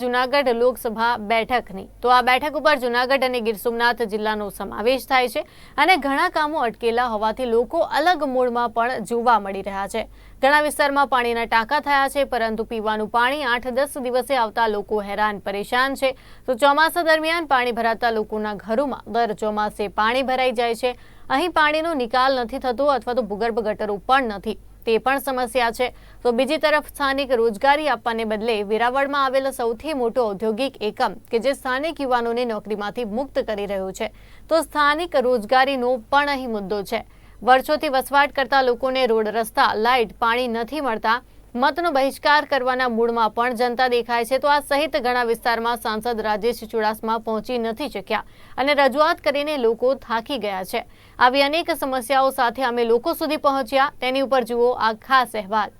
જુનાગઢ લોકસભા બેઠકની. તો આ બેઠક ઉપર જુનાગઢ અને ગીર સોમનાથ જિલ્લાનો સમાવેશ થાય છે અને ઘણા કામો અટકેલા હોવાથી લોકો અલગ મૂળમાં પણ જોવા મળી રહ્યા છે. ઘણા વિસ્તારમાં પાણીના ટાંકા થયા છે, પરંતુ પીવાનું પાણી આઠ દસ દિવસે આવતા લોકો હેરાન પરેશાન છે. તો ચોમાસા દરમિયાન પાણી ભરાતા લોકોના ઘરોમાં દર ચોમાસે પાણી ભરાઈ જાય છે. અહીં પાણીનો નિકાલ નથી થતો અથવા તો ભૂગર્ભ ગટરો પણ નથી. તે પણ સમસ્યા છે. તો બીજી તરફ સ્થાનિક રોજગારી આપવાને બદલે વેરાવળમાં આવેલો સૌથી મોટો ઔદ્યોગિક એકમ કે જે સ્થાનિક યુવાનોને નોકરીમાંથી મુક્ત કરી રહ્યું છે. તો સ્થાનિક રોજગારીનો પણ અહીં મુદ્દો છે. વર્ષોથી વસવાટ કરતા લોકોને રોડ રસ્તા, લાઇટ, પાણી નથી મળતા. મતનો બહિષ્કાર કરવાના મૂળમાં પણ જનતા દેખાય છે. તો આ સહિત ઘણા વિસ્તારમાં સાંસદ રાજેશ ચુડાસમા પહોંચી નથી શક્યા અને રજૂઆત કરીને લોકો થાકી ગયા છે. આવી અનેક સમસ્યાઓ સાથે અમે લોકો સુધી પહોંચ્યા. તેની ઉપર જુઓ આ ખાસ અહેવાલ.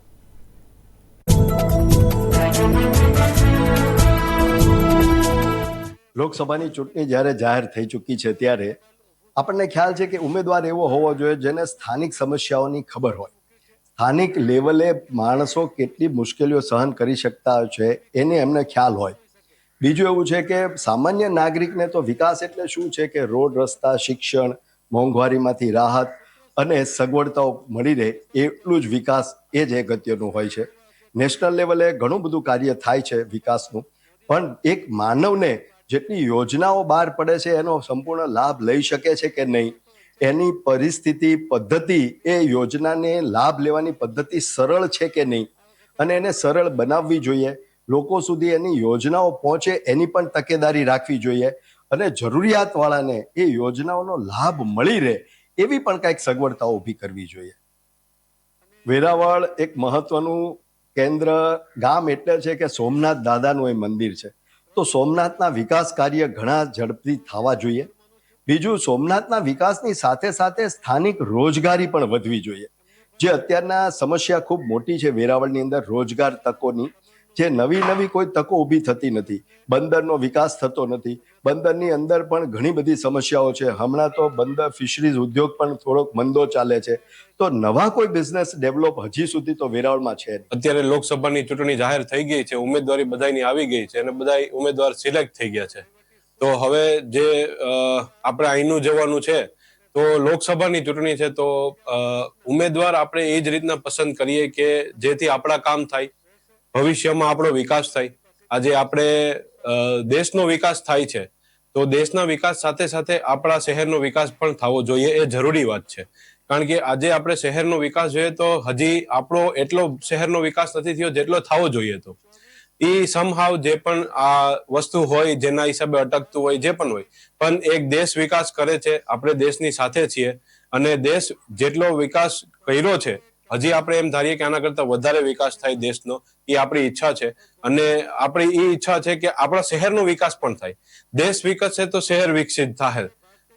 લોકસભાની ચૂંટણી જ્યારે જાહેર થઈ ચૂકી છે ત્યારે આપણને ખ્યાલ છે કે ઉમેદવાર એવો હોવો જોઈએ જેને સ્થાનિક સમસ્યાઓની ખબર હોય. સ્થાનિક લેવલે માણસો કેટલી મુશ્કેલીઓ સહન કરી શકતા છે એને એમને ખ્યાલ હોય. બીજું એવું છે કે સામાન્ય નાગરિકને તો વિકાસ એટલે શું છે કે રોડ રસ્તા, શિક્ષણ, મોંઘવારીમાંથી રાહત અને સગવડતાઓ મળી રહે એટલું જ વિકાસ એ જ અગત્યનું હોય છે. નેશનલ લેવલે ઘણું બધું કાર્ય થાય છે વિકાસનું, પણ એક માનવને જેટલી યોજનાઓ બહાર પડે છે એનો સંપૂર્ણ લાભ લઈ શકે છે કે નહીં? એની પરિસ્થિતિ, પદ્ધતિ, એ યોજનાને લાભ લેવાની પદ્ધતિ સરળ છે કે નહીં? અને એને સરળ બનાવવી જોઈએ. લોકો સુધી એની યોજનાઓ પહોંચે એની પણ તકેદારી રાખવી જોઈએ. અને જરૂરિયાતવાળાને એ યોજનાઓનો લાભ મળી રહે એવી પણ કંઈક સગવડતાઓ ઊભી કરવી જોઈએ. વેરાવળ એક મહત્વનું કેન્દ્ર ગામ એટલે છે કે સોમનાથ દાદાનું એ મંદિર છે. તો સોમનાથના વિકાસ કાર્ય ઘણા ઝડપથી થવા જોઈએ. બીજું, સોમનાથના વિકાસની સાથે સાથે સ્થાનિક રોજગારી પણ વધવી જોઈએ. જે અત્યારના સમસ્યા ખૂબ મોટી છે વેરાવળની અંદર, રોજગાર તકોની. જે નવી નવી કોઈ તકો ઊભી થતી નથી. બંદરનો વિકાસ થતો નથી. બંદરની અંદર પણ ઘણી બધી સમસ્યાઓ છે. હમણાં તો બંદર ફિશરીઝ ઉદ્યોગ પણ થોડોક મંદો ચાલે છે. તો નવા કોઈ બિઝનેસ ડેવલપ હજી સુધી તો વેરાવળમાં છે અત્યારે લોકસભાની ચૂંટણી જાહેર થઈ ગઈ છે. ઉમેદવારી બધાની આવી ગઈ છે અને બધા ઉમેદવાર સિલેક્ટ થઈ ગયા છે. તો હવે જે આપણે અહીંનું જવાનું છે, તો લોકસભાની ચૂંટણી છે, તો ઉમેદવાર આપણે એ જ રીતના પસંદ કરીએ કે જેથી આપણા કામ થાય, ભવિષ્યમાં આપણો વિકાસ થાય. આજે આપણે દેશનો વિકાસ થાય છે, તો દેશના વિકાસ સાથે સાથે આપણા શહેરનો વિકાસ પણ થવો જોઈએ એ જરૂરી વાત છે. કારણ કે આજે આપણે શહેરનો વિકાસ જોઈએ તો હજી આપણો એટલો શહેરનો વિકાસ નથી થયો જેટલો થવો જોઈએ તો. એ સમહાવ જે પણ આ વસ્તુ હોય, જેના હિસાબે અટકતું હોય, જે પણ હોય, પણ એક દેશ વિકાસ કરે છે, આપણે દેશની સાથે છીએ, અને દેશ જેટલો વિકાસ કર્યો છે, હજી આપણે એમ ધારીએ કે આના કરતા વધારે વિકાસ થાય દેશનો, એ આપણી ઈચ્છા છે, અને આપણી એ ઈચ્છા છે કે આપણા શહેરનો વિકાસ પણ થાય. દેશ વિકસશે તો શહેર વિકસિત થાય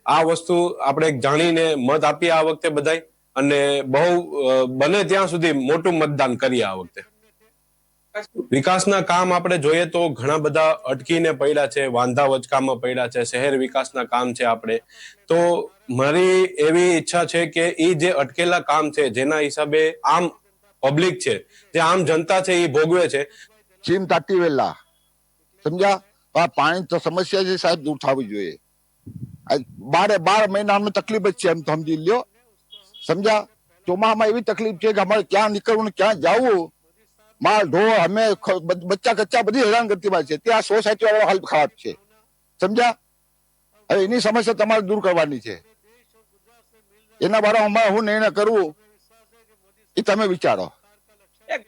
આ વસ્તુ આપણે જાણીને મત આપીએ આ વખતે બધાય, અને બહુ બને ત્યાં સુધી મોટું મતદાન કરીએ આ વખતે. વિકાસના કામ આપણે જોઈએ તો ઘણા બધા અટકીને પડ્યા છે, વાંધા વચકામાં પડ્યા છે, શહેર વિકાસના કામ છે આપણે. તો મારી એવી ઈચ્છા છે કે એ જે અટકેલા કામ છે, જેના હિસાબે આમ પબ્લિક છે, જે આમ જનતા છે એ ભોગવે છે. ચીમ તાતી વેલા. સમજ્યા? આ પાણી તો સમસ્યા છે સાહેબ, દૂર થવી જોઈએ. બારે બાર મહિના અમને તકલીફ જ છે એમ સમજી લ્યો. સમજ્યા? ચોમાસામાં એવી તકલીફ છે કે અમારે ક્યાં નીકળવું ક્યાં જવું? માલ ઢોર અમે બચ્ચા કચ્ચા બધી હેરાન કરતી વાત છે. ત્યાં સોસાયટી વાળો હાલ ખરાબ છે. સમજ્યા? હવે એની સમસ્યા તમારે દૂર કરવાની છે. એના બારામાં હું નિર્ણય કરવું એ તમે વિચારો.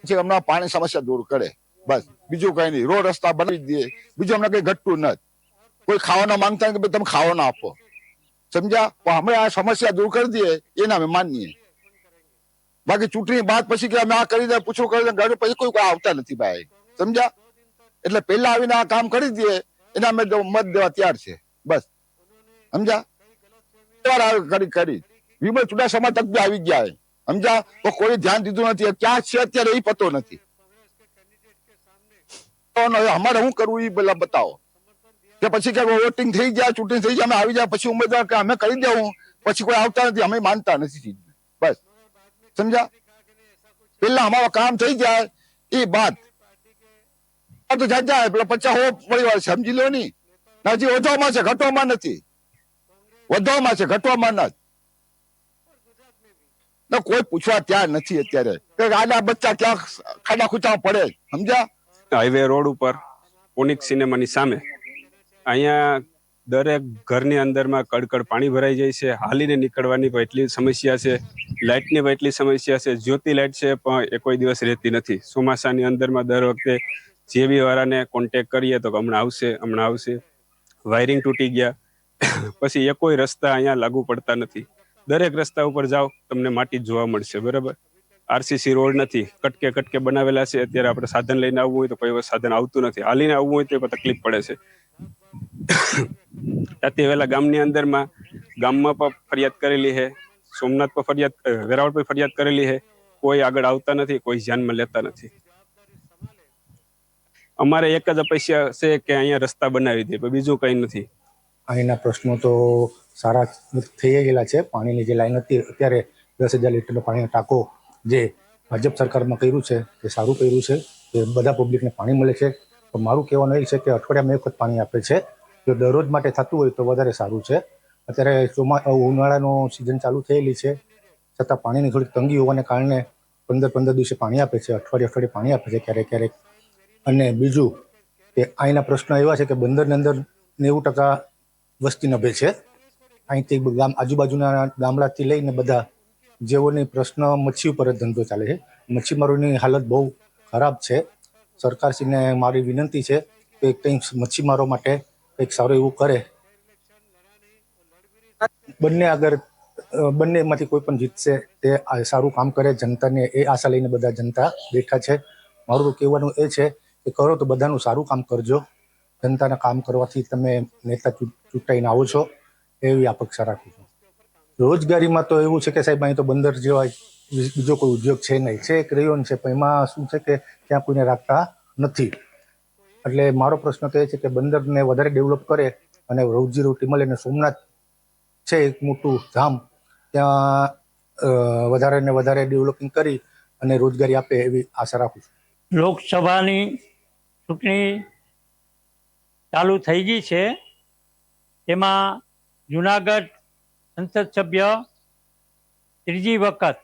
છે હમણાં પાણી સમસ્યા દૂર કરે. બસ. બીજું કઈ નહીં. રોડ રસ્તા બનાવી જ દે બીજું હમણાં કઈ ઘટતું નથી. કોઈ ખાવાના માંગતા કે તમે ખાવાના આપો. સમજ્યા? પણ હમણાં આ સમસ્યા દૂર કરી દઈએ. એના અમે માનીએ. બાકી ચૂંટણી બાદ પછી કે અમે આ કરી દે, પૂછો કરી દે ગાડી પછી કોઈ આવતા નથી ભાઈ. સમજ્યા? એટલે પહેલા આવીને આ કામ કરી દઈએ, એના અમે મત દેવા તૈયાર છે. બસ. સમજ્યા? કરી કરી. વિમલ ચુડાસમા તક બી આવી ગયા. સમજ્યા? તો કોઈ ધ્યાન દીધું નથી. ક્યાં છે અત્યારે એ પતો નથી. અમારે શું કરવું એ પેલા બતાવો. કે પછી કે વોટિંગ થઈ જાય ચૂંટણી થઈ જાય અમે આવી જાય પછી ઉમેદવાર કે અમે કરી દેવું. પછી કોઈ આવતા નથી. અમે માનતા નથી બસ. સમજ્યા પેલા અમારો કામ થઈ જાય એ પરિવાર તો જાય પેલા પચાસ હો પડી છે સમજી લો ની. હજી વધવામાં છે, ઘટવામાં નથી. વધવામાં છે, ઘટવામાં નથી. કોઈ પૂછવા ત્યાં નથી અત્યારે. આડા બચ્ચા ક્યાં ખાડા ખૂચા પડે સમજ્યા હાઈવે રોડ ઉપર ઓનિક સિનેમાની સામે. અહીંયા દરેક ઘરની અંદરમાં કડકડ પાણી ભરાઈ જાય છે, હાલીને નીકળવાની પણ એટલી સમસ્યા છે, લાઇટની પણ એટલી સમસ્યા છે, જ્યોતિ લાઇટ છે પણ એ કોઈ દિવસ રહેતી નથી. ચોમાસાની અંદરમાં દર વખતે જેવી વાળાને કોન્ટેક કરીએ તો હમણાં આવશે હમણાં આવશે. વાયરિંગ તૂટી ગયા. પછી એ કોઈ રસ્તા અહીંયા લાગુ પડતા નથી. દરેક રસ્તા ઉપર જાઓ, તમને માટી જ જોવા મળશે, બરાબર? આરસીસી રોડ નથી. કટકે કટકે બનાવેલા છે. અત્યારે આપણે સાધન લઈને આવવું હોય તો કોઈ સાધન આવતું નથી. હાલીને આવવું હોય તો તકલીફ પડે છે. રાતે વહેલા ગામની અંદરમાં ગામમાં પણ ફરિયાદ કરેલી છે, સોમનાથ પર ફરિયાદ વેરાવળ પર ફરિયાદ કરેલી છે. કોઈ આગળ આવતા નથી, કોઈ ધ્યાનમાં લેતા નથી. અમારે એક જ અપેક્ષા છે કે અહીંયા રસ્તા બનાવી દે બીજું કંઈ નથી. અહીંના પ્રશ્નો તો સારા થઈ ગયેલા છે. પાણીની જે લાઈન હતી, અત્યારે દસ હજાર લીટરનો પાણીનો ટાંકો જે ભાજપ સરકારમાં કર્યું છે તે સારું કર્યું છે. એ બધા પબ્લિકને પાણી મળે છે. પણ મારું કહેવાનું એ છે કે અઠવાડિયામાં એક વખત પાણી આપે છે. જો દરરોજ માટે થતું હોય તો વધારે સારું છે. અત્યારે ચોમા ઉનાળાનો સિઝન ચાલુ થયેલી છે. છતાં પાણીની થોડીક તંગી હોવાને કારણે પંદર પંદર દિવસે પાણી આપે છે અઠવાડિયે અઠવાડિયે પાણી આપે છે ક્યારેક ક્યારેક. અને બીજું કે અહીંના પ્રશ્નો એવા છે કે બંદરની અંદર નેવું ટકા વસ્તી નભે છે. અહીંથી ગામ, આજુબાજુના ગામડાથી લઈને બધા જેઓની પ્રશ્ન મચ્છી ઉપર જ ધંધો ચાલે છે. મચ્છીમારોની હાલત બહુ ખરાબ છે. સરકારશ્રીને મારી વિનંતી છે કે કંઈક મચ્છીમારો માટે કંઈક સારું એવું કરે. બંને આગળ બંને બંનેમાંથી કોઈ પણ જીતશે તે સારું કામ કરે. જનતાને એ આશા લઈને બધા જનતા બેઠા છે. મારું કહેવાનું એ છે કે કરો તો બધાનું સારું કામ કરજો. જનતાના કામ કરવાથી તમે નેતા ચૂંટાઈને આવો છો. એવી અપેક્ષા રાખું છું. રોજગારીમાં તો એવું છે કે સાહેબ, અહીં તો બંદર જેવા બીજો કોઈ ઉદ્યોગ છે નહીં. છે એક રહ્યો છે, પણ એમાં શું છે કે ત્યાં કોઈને રાખતા નથી. એટલે મારો પ્રશ્ન તો એ છે કે બંદરને વધારે ડેવલપ કરે અને રોજી રોટી મળે ને સોમનાથ છે એક મોટું ધામ, ત્યાં વધારે ને વધારે ડેવલપિંગ કરી અને રોજગારી આપે એવી આશા રાખું છું. લોકસભાની ચૂંટણી ચાલુ થઈ ગઈ છે. તેમાં જુનાગઢ સંસદ સભ્ય ત્રીજી વખત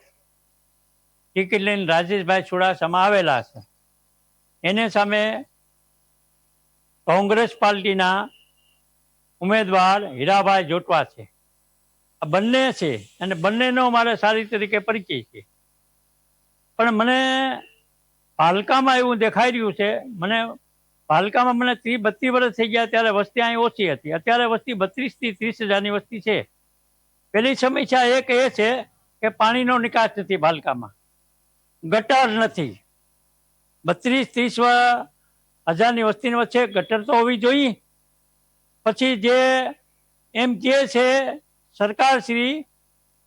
ટિકિટ લઈને રાજેશભાઈ ચુડાસમા આવેલા છે. એને સામે કોંગ્રેસ પાર્ટીના ઉમેદવાર હીરાભાઈ જોટવા છે. આ બંને છે અને બંનેનો મારે સારી તરીકે પરિચય છે. પણ મને પાલકામાં એવું દેખાઈ રહ્યું છે, મને પાલકામાં મને ત્રીસ બત્રીસ વર્ષ થઈ ગયા ત્યારે વસ્તી અહીં ઓછી હતી. અત્યારે વસ્તી બત્રીસથી ત્રીસ હજારની વસ્તી છે. પેલી સમસ્યા એક એ છે કે પાણીનો નિકાસ નથી પાલકામાં. ગટર નથી. બત્રીસ ત્રીસ હજારની વસ્તીની વચ્ચે ગટર તો હોવી જોઈએ. પછી જે એમ કહે છે સરકારશ્રી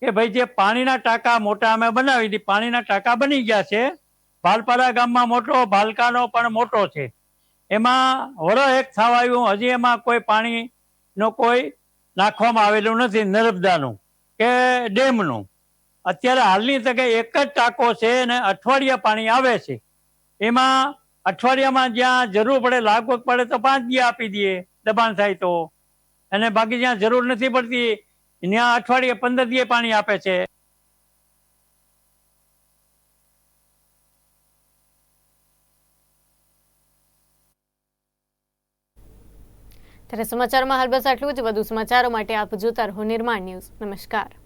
કે ભાઈ જે પાણીના ટાંકા મોટા અમે બનાવી દીધી પાણીના ટાંકા બની ગયા છે. ભાલપાડા ગામમાં મોટો, ભાલકાનો પણ મોટો છે. એમાં વરો એક થવા આવ્યું, હજી એમાં કોઈ પાણીનો કોઈ નાખવામાં આવેલું નથી, નર્મદાનું કે ડેમનું. અત્યારે હાલની તકે એક જ ટાંકો છે અને અઠવાડિયા પાણી આવે છે. એમાં અઠવાડિયામાં જ્યાં જરૂર પડે, લાગવગ પડે તો પાંચ દી આપી દઈએ દબાણ થાય તો. અને બાકી જ્યાં જરૂર નથી પડતી, ત્યાં અઠવાડિયે પંદર દીએ પાણી આપે છે. ત્યારે સમાચારમાં હાલ બસ આટલું જ. વધુ સમાચારો માટે આપ જોતા રહો નિર્માણ ન્યૂઝ. નમસ્કાર.